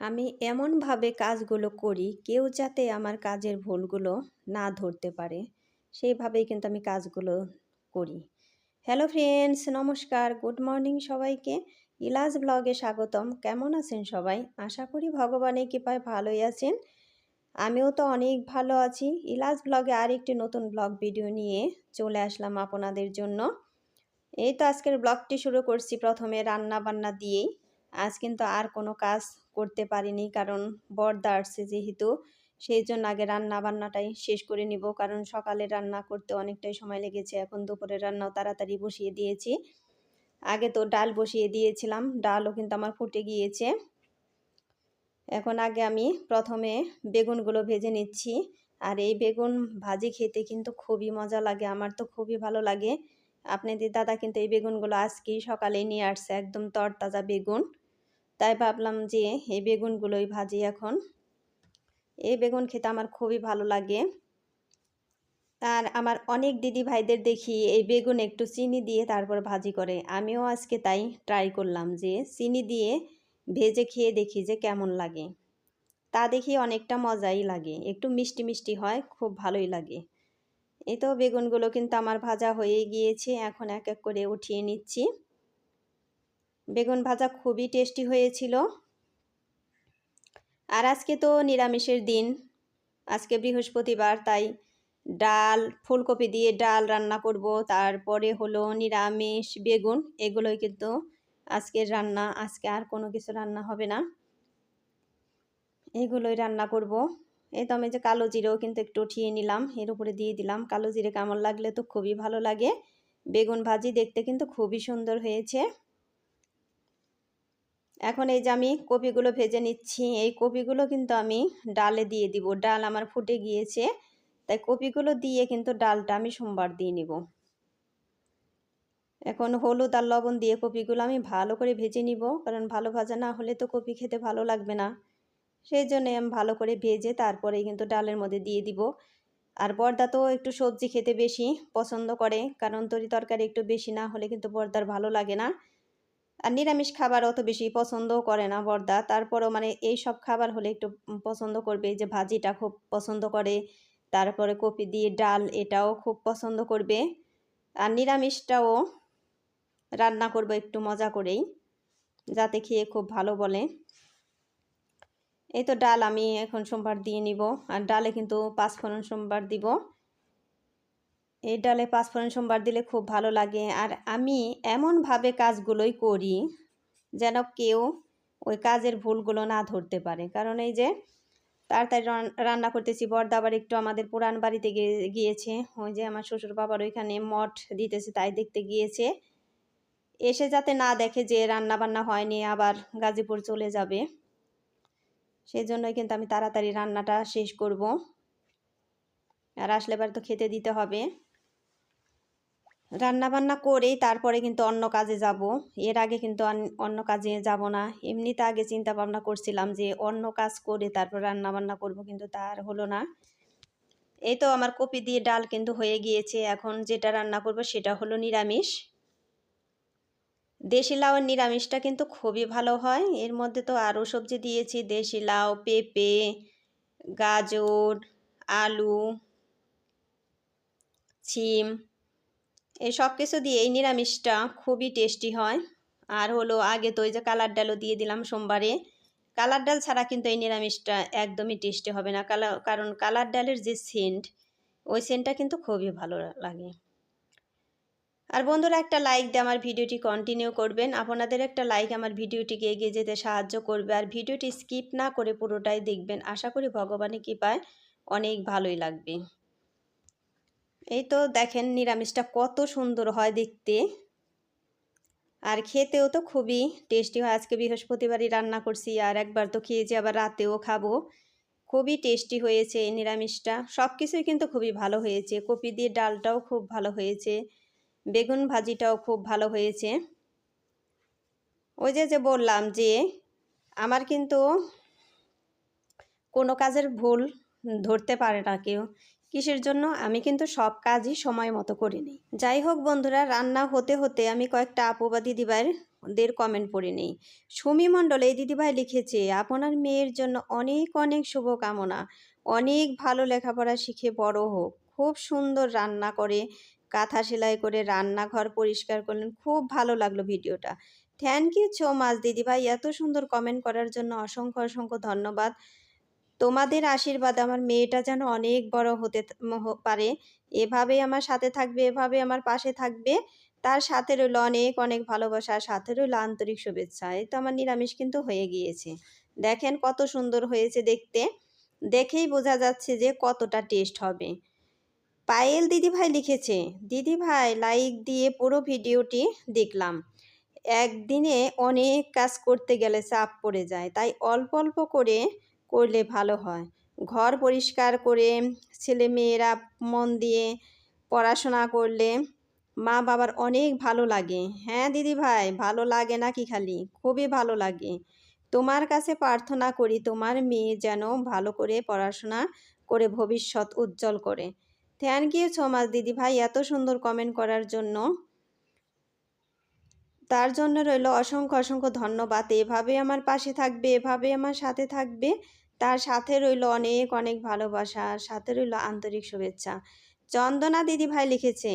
আমি এমনভাবে কাজগুলো করি, কেউ যাতে আমার কাজের ভুলগুলো না ধরতে পারে। সেইভাবেই কিন্তু আমি কাজগুলো করি। হ্যালো ফ্রেন্ডস নমস্কার গুড মর্নিং সবাইকে। ইলাজ ব্লগে স্বাগতম। কেমন আছেন সবাই? আশা করি ভগবানের কৃপায় ভালোই আছেন। আমিও তো অনেক ভালো আছি। ইলাজ ব্লগে আর একটি নতুন ব্লগ ভিডিও নিয়ে চলে আসলাম আপনাদের জন্য। এই তো আজকের ব্লগটি শুরু করছি প্রথমে রান্না বান্না দিয়েই। আজ কিন্তু আর কোনো কাজ করতে পারিনি কারণ বর্দা আসছে যেহেতু, সেই জন্য আগে রান্না বান্নাটাই শেষ করে নিব। কারণ সকালে রান্না করতে অনেকটাই সময় লেগেছে। এখন দুপুরে রান্নাও তাড়াতাড়ি বসিয়ে দিয়েছি। আগে তো ডাল বসিয়ে দিয়েছিলাম, ডালও কিন্তু আমার ফুটে গিয়েছে। এখন আগে আমি প্রথমে বেগুনগুলো ভেজে নিচ্ছি। আর এই বেগুন ভাজি খেতে কিন্তু খুবই মজা লাগে, আমার তো খুবই ভালো লাগে। আপনাদের দাদা কিন্তু এই বেগুনগুলো আজকেই সকালে নিয়ে আসছে, একদম তরতাজা বেগুন। তাই ভাবলাম যে এই বেগুনগুলোই ভাজি এখন। এই বেগুন খেতে আমার খুবই ভালো লাগে। আর আমার অনেক দিদি ভাইদের দেখি এই বেগুন একটু চিনি দিয়ে তারপর ভাজি করে। আমিও আজকে তাই ট্রাই করলাম যে চিনি দিয়ে ভেজে খেয়ে দেখি যে কেমন লাগে। তা দেখি অনেকটা মজাই লাগে। একটু মিষ্টি মিষ্টি হয়, খুব ভালোই লাগে। এই তো বেগুনগুলো কিন্তু আমার ভাজা হয়ে গিয়েছে। এখন এক এক করে উঠিয়ে নিচ্ছি। বেগুন ভাজা খুবই টেস্টি হয়েছিল। আর আজকে তো নিরামিষের দিন। আজকে বৃহস্পতিবার, তাই ডাল, ফুলকপি দিয়ে ডাল রান্না করব। তারপরে হলো নিরামিষ বেগুন। এগুলোই কিন্তু আজকের রান্না। আজকে আর কোনো কিছু রান্না হবে না। এগুলোই রান্না করব। এই তো আমি যে কালো জিরেও কিন্তু একটু উঠিয়ে নিলাম। এর উপরে দিয়ে দিলাম। কালো জিরে কেমন লাগলে তো খুবই ভালো লাগে। বেগুন ভাজি দেখতে কিন্তু খুবই সুন্দর হয়েছে। এখন এই যে আমি কপিগুলো ভেজে নিচ্ছি, এই কপিগুলো কিন্তু আমি ডালে দিয়ে দিব। ডাল আমার ফুটে গিয়েছে, তাই কপিগুলো দিয়ে কিন্তু ডালটা আমি সোমবার দিয়ে নিব। এখন হলুদ আর লবণ দিয়ে কপিগুলো আমি ভালো করে ভেজে নিব, কারণ ভালো ভাজা না হলে তো কপি খেতে ভালো লাগবে না। সেই জন্যে আমি ভালো করে ভেজে তারপরে কিন্তু ডালের মধ্যে দিয়ে দিব। আর বর্দা তো একটু সবজি খেতে বেশি পছন্দ করে, কারণ তরি তরকারি একটু বেশি না হলে কিন্তু বর্দার ভালো লাগে না। আর নিরামিষ খাবার অত বেশি পছন্দও করে না বর্দা। তারপরও মানে এই সব খাবার হলে একটু পছন্দ করবে। যে ভাজিটা খুব পছন্দ করে, তারপরে কপি দিয়ে ডাল এটাও খুব পছন্দ করবে। আর নিরামিষটাও রান্না করব একটু মজা করেই, যাতে খেয়ে খুব ভালো বলে। এই তো ডাল আমি এখন সোমবার দিয়ে নিব, আর ডালে কিন্তু পাঁচ পাঁচফোড়ন সোমবার দিব। এই ডালে পাঁচফোড়ন সোমবার দিলে খুব ভালো লাগে। আর আমি এমনভাবে কাজগুলোই করি যেন কেউ ওই কাজের ভুলগুলো না ধরতে পারে। কারণ এই যে তাড়াতাড়ি রান্না করতেছি বর্দা আবার একটু আমাদের পুরান বাড়িতে গিয়েছে। ওই যে আমার শ্বশুর বাবার ওইখানে মঠ দিতেছে, তাই দেখতে গিয়েছে। এসে যাতে না দেখে যে রান্না বান্না হয়নি, আবার গাজীপুর চলে যাবে। সেই জন্যই কিন্তু আমি তাড়াতাড়ি রান্নাটা শেষ করব। আর আসলে এবার তো খেতে দিতে হবে। রান্না বান্না করেই তারপরে কিন্তু অন্য কাজে যাব। এর আগে কিন্তু অন্য কাজে যাব না। এমনিতে আগে চিন্তা ভাবনা করছিলাম যে অন্য কাজ করে তারপর রান্না বান্না করব, কিন্তু তার হলো না। এই তো আমার কপি দিয়ে ডাল কিন্তু হয়ে গিয়েছে। এখন যেটা রান্না করব সেটা হলো নিরামিষ। দেশি লাউয়ের নিরামিষটা কিন্তু খুবই ভালো হয়। এর মধ্যে তো আরও সবজি দিয়েছি। দেশি লাউ, পেঁপে, গাজর, আলু, ছিম এই সব কিছু দিয়ে এই নিরামিষটা খুবই টেস্টি হয়। আর হলো আগে তো ওই যে কালার ডালও দিয়ে দিলাম সোমবারে। কালার ডাল ছাড়া কিন্তু এই নিরামিষটা একদমই টেস্টি হবে না। কালা কারণ কালার ডালের যে সেন্ট ওই সেন্টটা কিন্তু খুবই ভালো লাগে। আর বন্ধুরা একটা লাইক দিয়ে আমার ভিডিওটি কন্টিনিউ করবেন। আপনাদের একটা লাইক আমার ভিডিওটিকে এগিয়ে যেতে সাহায্য করবে। আর ভিডিওটি স্কিপ না করে পুরোটাই দেখবেন। আশা করি ভগবানের কৃপায় অনেক ভালোই লাগবে। এই তো দেখেন নিরামিষটা কত সুন্দর হয় দেখতে। আর খেতেও তো খুবই টেস্টি হয়। আজকে বৃহস্পতিবারই রান্না করছি আর একবার তো খেয়েছি আবার রাতেও খাব। খুবই টেস্টি হয়েছে এই নিরামিষটা। সব কিছুই কিন্তু খুবই ভালো হয়েছে। কপি দিয়ে ডালটাও খুব ভালো হয়েছে। বেগুন ভাজিটাও খুব ভালো হয়েছে। ওই যে যে বললাম যে আমার কিন্তু কোনো কাজের ভুল ধরতে পারে না কেউ। কিসের জন্য? আমি কিন্তু সব কাজই সময় মতো করে নিই যাই হোক বন্ধুরা, রান্না হতে হতে আমি কয়েকটা আপু বা দিদিভাইয়ের দের কমেন্ট পড়ে নেই। সুমি মণ্ডল, এই দিদিভাই লিখেছে, আপনার মেয়ের জন্য অনেক অনেক শুভকামনা। অনেক ভালো লেখাপড়া শিখে বড় হোক। খুব সুন্দর রান্না করে, কাঁথা সেলাই করে, রান্নাঘর পরিষ্কার করলেন। খুব ভালো লাগল ভিডিওটা। থ্যাংক ইউ সো মাচ দিদিভাই। এত সুন্দর কমেন্ট করার জন্য অসংখ্য অসংখ্য ধন্যবাদ। তোমাদের আশীর্বাদ, আমার মেয়েটা যেন অনেক বড় হতে পারে। এভাবে আমার সাথে থাকবে, এভাবে আমার পাশে থাকবে। তার সাথে রইল অনেক অনেক ভালোবাসা সাথে রইল আন্তরিক শুভেচ্ছা। এই তো আমার নিরামিষ কিন্তু হয়ে গিয়েছে। দেখেন কত সুন্দর হয়েছে দেখতে। দেখেই বোঝা যাচ্ছে যে কতটা টেস্ট হবে। পায়েল দিদিভাই লিখেছে, দিদিভাই লাইক দিয়ে পুরো ভিডিওটি দেখলাম। একদিনে অনেক কাজ করতে গেলে চাপ পড়ে যায়। তাই অল্প অল্প করে করলে ভালো হয়। ঘর পরিষ্কার করে ছেলে মেয়েরা মন দিয়ে পড়াশোনা করলে মা বাবার অনেক ভালো লাগে। হ্যাঁ দিদি ভাই ভালো লাগে না কি খালি? খুবই ভালো লাগে। তোমার কাছে প্রার্থনা করি তোমার মেয়ে যেন ভালো করে পড়াশোনা করে ভবিষ্যৎ উজ্জ্বল করে। থ্যাংক ইউ সো মাচ দিদি ভাই এত সুন্দর কমেন্ট করার জন্য। তার জন্য রইল অসংখ্য অসংখ্য ধন্যবাদ। এভাবে আমার পাশে থাকবে এভাবে আমার সাথে থাকবে। তার সাথে রইল অনেক অনেক ভালোবাসা। সাথে রইল আন্তরিক শুভেচ্ছা। চন্দনা দিদি ভাই লিখেছে,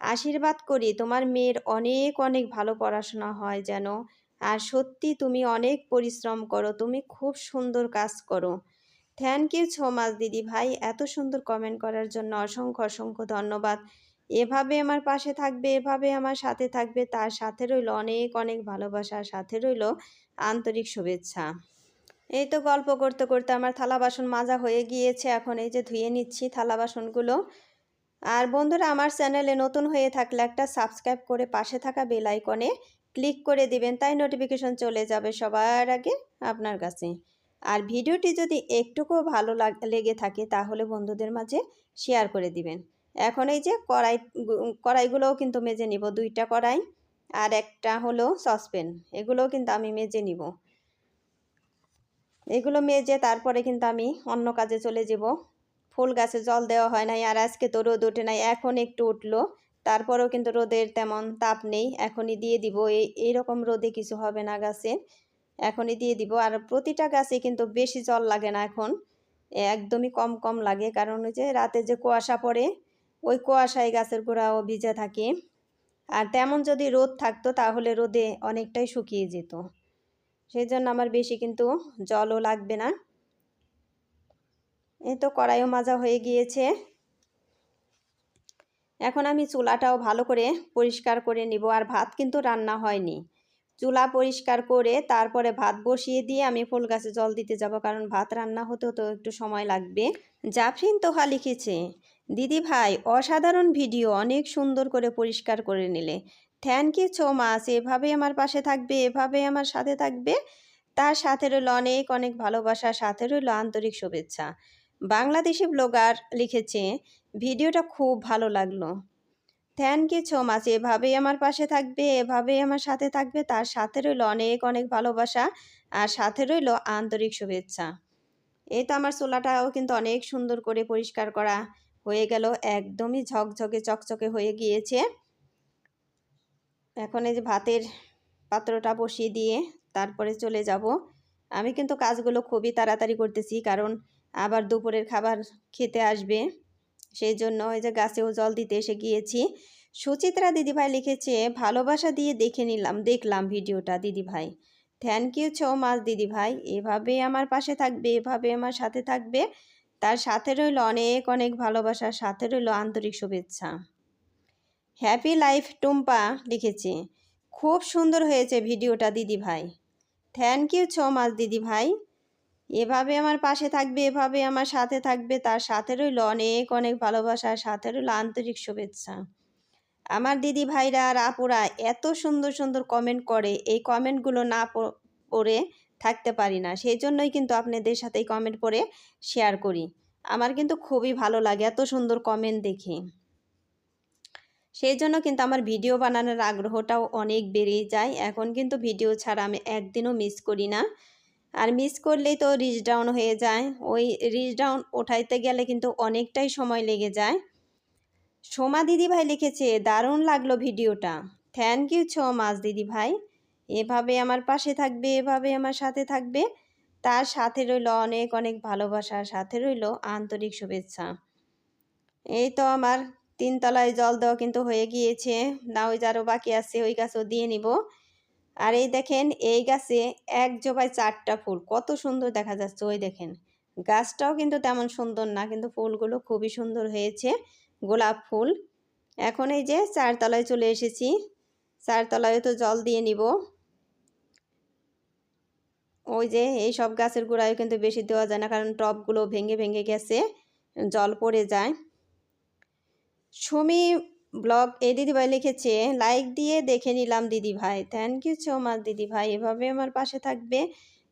আশীর্বাদ করি, তোমার মেয়ের অনেক অনেক ভালো পড়াশোনা হয় যেন। আর সত্যি তুমি অনেক পরিশ্রম করো, তুমি খুব সুন্দর কাজ করো। থ্যাংক ইউ সো মাচ দিদি ভাই, এত সুন্দর কমেন্ট করার জন্য অসংখ্য অসংখ্য ধন্যবাদ। এভাবে আমার পাশে থাকবে, এভাবে আমার সাথে থাকবে, তার সাথে রইল অনেক অনেক ভালোবাসা, সাথে রইল আন্তরিক শুভেচ্ছা। এই তো গল্প করতে করতে আমার থালা বাসন মাজা হয়ে গিয়েছে, এখন এই যে ধুয়ে নিচ্ছি থালা বাসনগুলো। আর বন্ধুরা, আমার চ্যানেলে নতুন হয়ে থাকলে একটা সাবস্ক্রাইব করে পাশে থাকা বেল আইকনে ক্লিক করে দিবেন, তাই নোটিফিকেশন চলে যাবে সবার আগে আপনার কাছে। আর ভিডিওটি যদি একটুকুও ভালো লেগে থাকে, তাহলে বন্ধুদের মাঝে শেয়ার করে দিবেন। এখন এই যে কড়াই কড়াইগুলোও কিন্তু মেজে নিব, দুইটা কড়াই আর একটা হলো সসপেন এগুলোও কিন্তু আমি মেজে নিব। এগুলো মেজে তারপরে কিন্তু আমি অন্য কাজে চলে যাব। ফুল গাছে জল দেওয়া হয় নাই আর আজকে তো রোদ ওঠে নাই, এখন একটু উঠল, তারপরেও কিন্তু রোদের তেমন তাপ নেই, এখনই দিয়ে দিব। এই, এইরকম রোদে কিছু হবে না গাছে, এখনই দিয়ে দিব। আর প্রতিটা গাছে কিন্তু বেশি জল লাগে না এখন একদমই কম কম লাগে, কারণ ওই যে রাতে যে কুয়াশা পড়ে ওই কুয়াশায় গাছের গোড়াও ভিজে থাকে। আর তেমন যদি রোদ থাকতো, তাহলে রোদে অনেকটাই শুকিয়ে যেত। সেই জন্য আমার বেশি কিন্তু জলও লাগবে না। এই তো কড়াইও মাজা হয়ে গিয়েছে। এখন আমি চুলাটাও ভালো করে পরিষ্কার করে নিব। আর ভাত কিন্তু রান্না হয়নি। চুলা পরিষ্কার করে তারপরে ভাত বসিয়ে দিয়ে আমি ফুল গাছে জল দিতে যাব। কারণ ভাত রান্না হতেও তো একটু সময় লাগবে। জাফরিন তোহা লিখেছে দিদি ভাই, অসাধারণ ভিডিও, অনেক সুন্দর করে পরিষ্কার করে নিলে। থ্যাংক ইউ সো মাচ এভাবে আমার পাশে থাকবে এভাবে আমার সাথে থাকবে। তার সাথে রইল অনেক অনেক ভালোবাসা, সাথে রইল আন্তরিক শুভেচ্ছা। বাংলাদেশি ব্লগার লিখেছে, ভিডিওটা খুব ভালো লাগল। থ্যাংক ইউ সো মাচ, এভাবেই আমার পাশে থাকবে, এভাবেই আমার সাথে থাকবে। তার সাথে রইল অনেক অনেক ভালোবাসা আর সাথে রইল আন্তরিক শুভেচ্ছা। এই তো আমার চোলাটাও কিন্তু অনেক সুন্দর করে পরিষ্কার করা হয়ে গেল, একদমই ঝকঝকে, চকচকে হয়ে গিয়েছে। এখন এই যে ভাতের পাত্রটা বসিয়ে দিয়ে তারপরে চলে যাব। আমি কিন্তু কাজগুলো খুবই তাড়াতাড়ি করতেছি, কারণ আবার দুপুরের খাবার খেতে আসবে। সেই জন্য ওই যে গাছেও জল দিতে এসে গিয়েছি। সুচিত্রা দিদিভাই লিখেছে, ভালোবাসা দিয়ে দেখে নিলাম, দেখলাম ভিডিওটা দিদিভাই। থ্যাংক ইউ ছো মাছ দিদিভাই। এভাবে আমার পাশে থাকবে, এভাবে আমার সাথে থাকবে। তার সাথে রইল অনেক অনেক ভালোবাসার সাথে রইল আন্তরিক শুভেচ্ছা। হ্যাপি লাইফ টুম্পা লিখেছি। খুব সুন্দর হয়েছে ভিডিওটা, দিদি ভাই। থ্যাংক ইউ ছ মাছ দিদি ভাই। এভাবে আমার পাশে থাকবে, এভাবে আমার সাথে থাকবে। তার সাথে রইল অনেক অনেক ভালোবাসার সাথে রইল আন্তরিক শুভেচ্ছা। আমার দিদি ভাইরা আর আপুরা এত সুন্দর সুন্দর কমেন্ট করে। এই কমেন্টগুলো না পড়ে থাকতে পারি না। সেই জন্যই কিন্তু আপনাদের সাথে কমেন্ট পড়ে শেয়ার করি। আমার কিন্তু খুবই ভালো লাগে এত সুন্দর কমেন্ট দেখে। সেই জন্য কিন্তু আমার ভিডিও বানানোর আগ্রহটাও অনেক বেড়ে যায়। এখন কিন্তু ভিডিও ছাড়া আমি একদিনও মিস করি না। আর মিস করলেই তো রিচ ডাউন হয়ে যায়। ওই রিচ ডাউন ওঠাইতে গেলে কিন্তু অনেকটাই সময় লেগে যায়। সোমা দিদি ভাই লিখেছে, দারুণ লাগল ভিডিওটা থ্যাংক ইউ ছো মাছ দিদি ভাই এভাবে আমার পাশে থাকবে, এভাবে আমার সাথে থাকবে। তার সাথে রইল অনেক অনেক ভালোবাসা, সাথে রইল আন্তরিক শুভেচ্ছা। এই তো আমার তিনতলায় জল দেওয়া কিন্তু হয়ে গিয়েছে। না ওই যারও বাকি আছে, ওই গাছও দিয়ে নিব। আর এই দেখেন, এই গাছে এক জোপায় চারটা ফুল। কত সুন্দর দেখা যাচ্ছে, ওই দেখেন। গাছটাও কিন্তু তেমন সুন্দর না, কিন্তু ফুলগুলো খুবই সুন্দর হয়েছে, গোলাপ ফুল। এখন এই যে চারতলায় চলে এসেছি। চারতলায় তো জল দিয়ে নিব। ওই যে এই সব গাছের গোড়ায় কিন্তু বেশি দেওয়া যায় না, কারণ টবগুলো ভেঙে ভেঙে গেছে, জল পড়ে যায়। সুমি ব্লগ এই দিদিভাই লিখেছে লাইক দিয়ে দেখে নিলাম দিদিভাই। থ্যাংক ইউ সো মাচ দিদিভাই। এভাবে আমার পাশে থাকবে,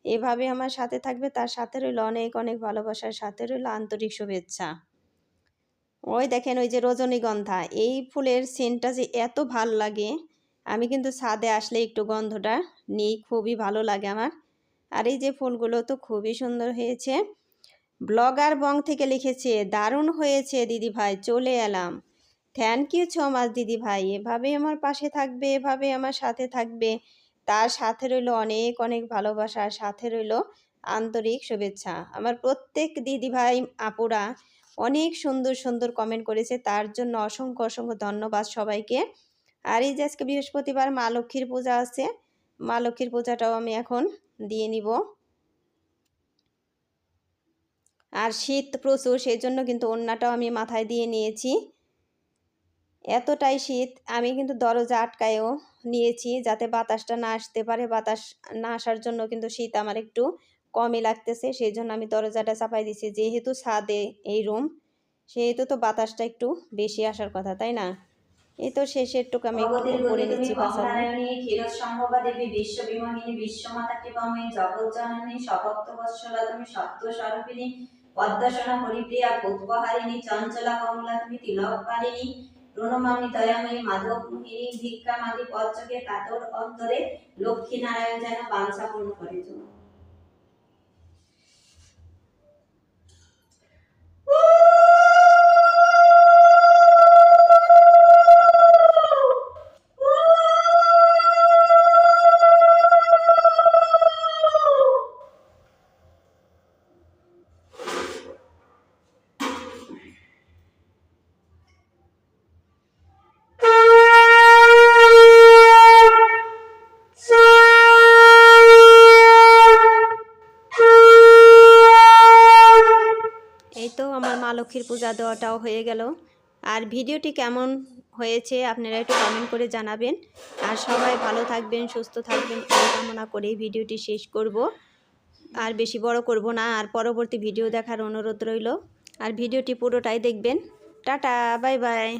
এভাবে আমার সাথে থাকবে, তার সাথে রইল অনেক অনেক ভালোবাসার সাথে রইল আন্তরিক শুভেচ্ছা। ওই দেখেন ওই যে রজনীগন্ধা, এই ফুলের সেন্টটা যে এত ভালো লাগে, আমি কিন্তু ছাদে আসলে একটু গন্ধটা নিই, খুবই ভালো লাগে আমার। আর এই যে ফুলগুলো তো খুবই সুন্দর হয়েছে। ব্লগার বং থেকে লিখেছে, দারুণ হয়েছে দিদি ভাই, চলে এলাম। থ্যাংক ইউ ছ মাস দিদি ভাই এভাবে আমার পাশে থাকবে এভাবে আমার সাথে থাকবে। তার সাথে রইল অনেক অনেক ভালোবাসার সাথে রইল আন্তরিক শুভেচ্ছা। আমার প্রত্যেক দিদি ভাই, আপুরা অনেক সুন্দর সুন্দর কমেন্ট করেছে। তার জন্য অসংখ্য অসংখ্য ধন্যবাদ সবাইকে। আর এই যে আজকে বৃহস্পতিবার মা লক্ষ্মীর পূজা আছে মা লক্ষ্মীর পূজাটাও আমি এখন দিয়ে নিব। আর শীত প্রচুর সেই জন্য কিন্তু ওড়নাটাও আমি মাথায় দিয়ে নিয়েছি। এতটাই শীত, আমি কিন্তু দরজা আটকায়ও নিয়েছি যাতে বাতাসটা না আসতে পারে। বাতাস না আসার জন্য কিন্তু শীত আমার একটু কমই লাগতেছে সেই জন্য আমি দরজাটা চাপাই দিছি যেহেতু ছাদে এই রুম, সেহেতু তো বাতাসটা একটু বেশি আসার কথা, তাই না? এই তো শেষের টুকু আমি একটু করে নিচ্ছি বাসানো ক্ষীরোদ সম্ভবা দেবী বিশ্ব বিমোহিনী বিশ্বমাতা কৃপাময়ী জগৎ জননী সভক্ত বৎসলা তুমি সত্য স্বরূপিণী পদ্মসনা হরিপ্রিয়া ভূতবহারিণী চঞ্চলা কমলা তুমি তিলক পালিনী প্রণমামি দয়াময়ী মাধব মোহিনী ভিক্ষা মাগি পঞ্চকে কাতর অন্তরে লক্ষ্মী নারায়ণ যেন বাঞ্ছা পূর্ণ করে লক্ষ্মীর পূজা দেওয়াটাও হয়ে গেল। আর ভিডিওটি কেমন হয়েছে আপনারা একটু কমেন্ট করে জানাবেন। আর সবাই ভালো থাকবেন, সুস্থ থাকবেন এই কামনা করেই ভিডিওটি শেষ করব। আর বেশি বড় করব না, আর পরবর্তী ভিডিও দেখার অনুরোধ রইল। আর ভিডিওটি পুরোটাই দেখবেন। Tata, bye bye.